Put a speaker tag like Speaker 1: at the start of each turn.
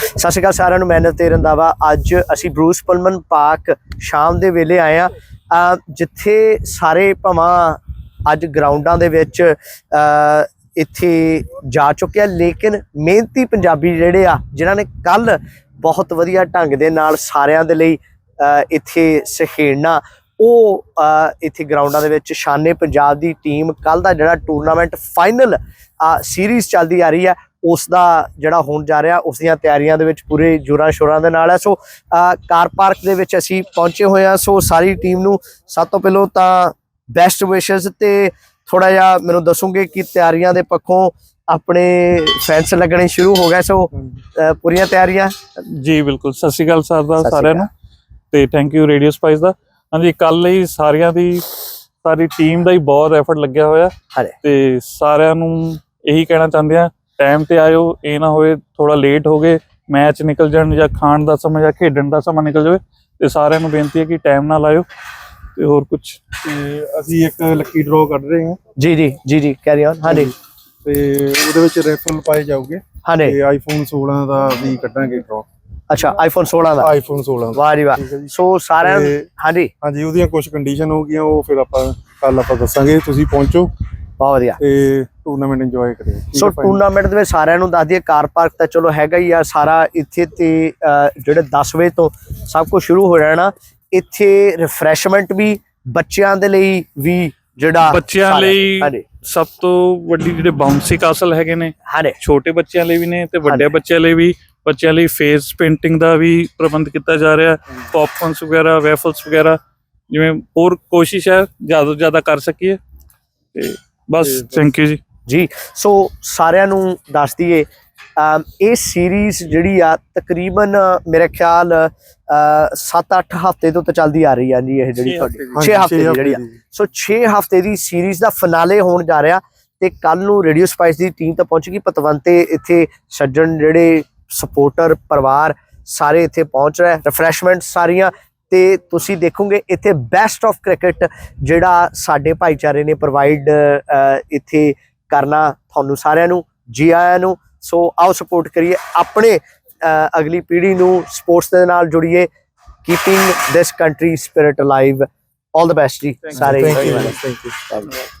Speaker 1: ਸਤਿ ਸ਼੍ਰੀ ਅਕਾਲ ਸਾਰਿਆਂ ਨੂੰ ਮਿਹਨਤ ਤੇ ਰੰਦਾਵਾ ਅੱਜ ਅਸੀਂ ਬਰੂਸ ਪਲਮਨ ਪਾਰਕ ਸ਼ਾਮ ਦੇ ਵੇਲੇ ਆਏ ਆ ਜਿੱਥੇ ਸਾਰੇ ਭਵਾਂ ਅੱਜ ਗਰਾਊਂਡਾਂ ਦੇ ਵਿੱਚ ਇੱਥੇ ਜਾ ਚੁੱਕੇ ਆ। ਲੇਕਿਨ ਮਿਹਨਤੀ ਪੰਜਾਬੀ ਜਿਹੜੇ ਆ, ਜਿਨ੍ਹਾਂ ਨੇ ਕੱਲ ਬਹੁਤ ਵਧੀਆ ਢੰਗ ਦੇ ਨਾਲ ਸਾਰਿਆਂ ਦੇ ਲਈ ਇੱਥੇ ਸਖੇੜਨਾ ਉਹ ਇੱਥੇ ਗਰਾਊਂਡਾਂ ਦੇ ਵਿੱਚ ਸ਼ਾਨੇ ਪੰਜਾਬ ਦੀ ਟੀਮ ਕੱਲ ਦਾ ਜਿਹੜਾ ਟੂਰਨਾਮੈਂਟ ਫਾਈਨਲ ਸੀਰੀਜ਼ ਚੱਲਦੀ ਆ ਰਹੀ ਹੈ ਉਸ ਦਾ ਜਿਹੜਾ ਹੋਣ ਜਾ ਰਿਹਾ ਉਸ ਦੀਆਂ ਤਿਆਰੀਆਂ ਦੇ ਵਿੱਚ ਪੂਰੇ ਜੋਰਾਂ ਸ਼ੋਰਾਂ ਦੇ ਨਾਲ ਹੈ। ਸੋ ਕਾਰ ਪਾਰਕ ਦੇ ਵਿੱਚ ਅਸੀਂ ਪਹੁੰਚੇ ਹੋਏ ਹਾਂ। ਸੋ ਸਾਰੀ ਟੀਮ ਨੂੰ ਸਭ ਤੋਂ ਪਹਿਲਾਂ ਤਾਂ ਬੈਸਟ ਵਿਸ਼ੇਸ ਤੇ ਥੋੜਾ ਜਿਹਾ ਮੈਨੂੰ ਦੱਸੋਗੇ ਕਿ ਤਿਆਰੀਆਂ ਦੇ ਪੱਖੋਂ ਆਪਣੇ ਫੈਂਸ ਲੱਗਣੇ ਸ਼ੁਰੂ ਹੋ ਗਏ। ਸੋ ਪੂਰੀਆਂ ਤਿਆਰੀਆਂ?
Speaker 2: ਜੀ ਬਿਲਕੁਲ। ਸਤਿ ਸ਼੍ਰੀ ਅਕਾਲ ਸਰ ਦਾ ਸਾਰਿਆਂ ਨੂੰ। ਤੇ ਥੈਂਕ ਯੂ ਰੇਡੀਓ ਸਪਾਈਸ ਦਾ। ਹਾਂਜੀ ਕੱਲ ਹੀ ਸਾਰਿਆਂ ਦੀ ਸਾਰੀ ਟੀਮ ਦਾ ਹੀ ਬਹੁਤ ਐਫਰਟ ਲੱਗਿਆ ਹੋਇਆ। ਤੇ ਸਾਰਿਆਂ ਨੂੰ ਇਹੀ ਕਹਿਣਾ ਚਾਹੁੰਦੇ ਆ ਟਾਈਮ ਤੇ ਆਇਓ ਇਹ ਨਾ ਹੋਏ ਥੋੜਾ ਲੇਟ ਹੋ ਗਏ ਮੈਚ ਨਿਕਲ ਜਾਣ ਜਾਂ ਖਾਣ ਦਾ ਸਮਾਂ ਜਾਂ ਖੇਡਣ ਦਾ ਸਮਾਂ ਨਿਕਲ ਜਾਵੇ ਤੇ ਸਾਰਿਆਂ ਨੂੰ ਬੇਨਤੀ ਹੈ ਕਿ ਟਾਈਮ ਨਾਲ ਆਇਓ ਤੇ ਹੋਰ ਕੁਝ
Speaker 3: ਤੇ ਅਸੀਂ ਇੱਕ ਲੱਕੀ ਡਰਾਅ ਕੱਢ ਰਹੇ ਹਾਂ।
Speaker 1: ਜੀ ਜੀ ਜੀ ਜੀ ਕੈਰੀ ਔਨ ਹਾਂਜੀ।
Speaker 3: ਤੇ ਉਹਦੇ ਵਿੱਚ ਰੈਫਲ ਪਾਏ ਜਾਓਗੇ
Speaker 1: ਹਾਂਜੀ।
Speaker 3: ਤੇ ਆਈਫੋਨ 16 ਦਾ ਵੀ ਕੱਢਾਂਗੇ ਡਰਾਅ
Speaker 1: ਅੱਛਾ ਆਈਫੋਨ 16 ਦਾ?
Speaker 3: ਆਈਫੋਨ 16 ਦਾ।
Speaker 1: ਵਾਹ ਜੀ ਵਾਹ। ਸੋ ਸਾਰਿਆਂ ਹਾਂਜੀ।
Speaker 3: ਹਾਂਜੀ ਉਹਦੀਆਂ ਕੁਝ ਕੰਡੀਸ਼ਨ ਹੋ ਗਈਆਂ ਉਹ ਫਿਰ ਆਪਾਂ ਕੱਲ ਆਪਾਂ ਦੱਸਾਂਗੇ। ਤੁਸੀਂ ਪਹੁੰਚੋ
Speaker 1: ਬਹੁਤ ਵਧੀਆ।
Speaker 3: ਤੇ ਟੂਰਨਾਮੈਂਟ ਇੰਜੋਏ ਕਰਿਓ ਠੀਕ
Speaker 1: ਸੋ? ਟੂਰਨਾਮੈਂਟ ਦੇ ਵਿੱਚ ਸਾਰਿਆਂ ਨੂੰ ਦੱਸ ਦਈਏ ਕਾਰ ਪਾਰਕ ਤਾਂ ਚਲੋ ਹੈਗਾ ਹੀ ਆ ਸਾਰਾ ਇੱਥੇ ਤੇ ਜਿਹੜੇ 10 ਵਜੇ ਤੋਂ ਸਭ ਕੁਝ ਸ਼ੁਰੂ ਹੋ ਜਾਣਾ। ਇੱਥੇ ਰਿਫਰੈਸ਼ਮੈਂਟ ਵੀ ਬੱਚਿਆਂ ਦੇ ਲਈ ਵੀ ਜਿਹੜਾ
Speaker 2: ਬੱਚਿਆਂ ਲਈ ਸਭ ਤੋਂ ਵੱਡੀ ਜਿਹੜੇ ਬਾਉਂਸੀ ਕਾਸਲ ਹੈਗੇ ਨੇ
Speaker 1: ਹਾਂਜੀ।
Speaker 2: ਛੋਟੇ ਬੱਚਿਆਂ ਲਈ ਵੀ ਨੇ ਤੇ ਵੱਡੇ। ਬੱਚਿਆਂ ਲਈ ਵੀ ਬੱਚਿਆਂ ਲਈ ਫੇਸ ਪੇਂਟਿੰਗ ਦਾ ਵੀ ਪ੍ਰਬੰਧ ਕੀਤਾ ਜਾ ਰਿਹਾ ਪੌਪਕੌਰਨਸ ਵਗੈਰਾ ਵੈਫਲਸ ਵਗੈਰਾ ਜਿਵੇਂ ਹੋਰ ਕੋਸ਼ਿਸ਼ ਹੈ ਜ਼ਿਆਦਾ ਤੋਂ ਜ਼ਿਆਦਾ ਕਰ ਸਕੀਏ। ਤੇ ਬਸ। ਥੈਂਕ ਯੂ ਜੀ
Speaker 1: ਜੀ ਸੋ ਸਾਰਿਆਂ ਨੂੰ ਦੱਸ ਦਈਏ ਇਹ ਸੀਰੀਜ਼ ਜਿਹੜੀ ਆ ਤਕਰੀਬਨ ਮੇਰੇ ਖਿਆਲ 7-8 ਹਫ਼ਤੇ ਤੋਂ ਤਾਂ ਚੱਲਦੀ ਆ ਰਹੀ ਆ ਜੀ ਇਹ ਜਿਹੜੀ
Speaker 2: ਛੇ
Speaker 1: ਤੁਹਾਡੀ
Speaker 3: ਹਾਂਜੀ,
Speaker 1: 6 ਹਫ਼ਤੇ ਦੀ
Speaker 3: ਛੇ
Speaker 1: ਜਿਹੜੀ ਆ। ਸੋ 6 ਹਫ਼ਤੇ ਦੀ ਸੀਰੀਜ਼ ਦਾ ਫਿਨਾਲੇ ਹੋਣ ਜਾ ਰਿਹਾ ਤੇ ਕੱਲ ਨੂੰ ਰੇਡੀਓ ਸਪਾਈਸ ਦੀ ਟੀਮ ਤਾਂ ਪਹੁੰਚ ਗਈ ਪਤਵੰਤੇ ਇੱਥੇ ਸੱਜਣ ਜਿਹੜੇ ਸਪੋਰਟਰ ਪਰਿਵਾਰ ਸਾਰੇ ਇੱਥੇ ਪਹੁੰਚ ਰਹੇ ਰਿਫਰੈਸ਼ਮੈਂਟ ਸਾਰੀਆਂ ਤੇ ਤੁਸੀਂ ਦੇਖੋਗੇ ਇੱਥੇ ਬੈਸਟ ਆਫ ਕ੍ਰਿਕਟ ਜਿਹੜਾ ਸਾਡੇ ਭਾਈਚਾਰੇ ਨੇ ਪ੍ਰੋਵਾਈਡ ਇੱਥੇ ਕਰਨਾ ਤੁਹਾਨੂੰ ਸਾਰਿਆਂ ਨੂੰ ਜੀ ਆਇਆਂ ਨੂੰ। ਸੋ ਆਓ ਸਪੋਰਟ ਕਰੀਏ। ਆਪਣੇ ਅਗਲੀ ਪੀੜ੍ਹੀ ਨੂੰ ਸਪੋਰਟਸ ਦੇ ਨਾਲ ਜੁੜੀਏ। Keeping this country spirit alive all the best ਜੀ ਸਾਰੇ।
Speaker 3: Thank you,
Speaker 1: ਭਾਈਵਾਨਾਂ ਨੂੰ।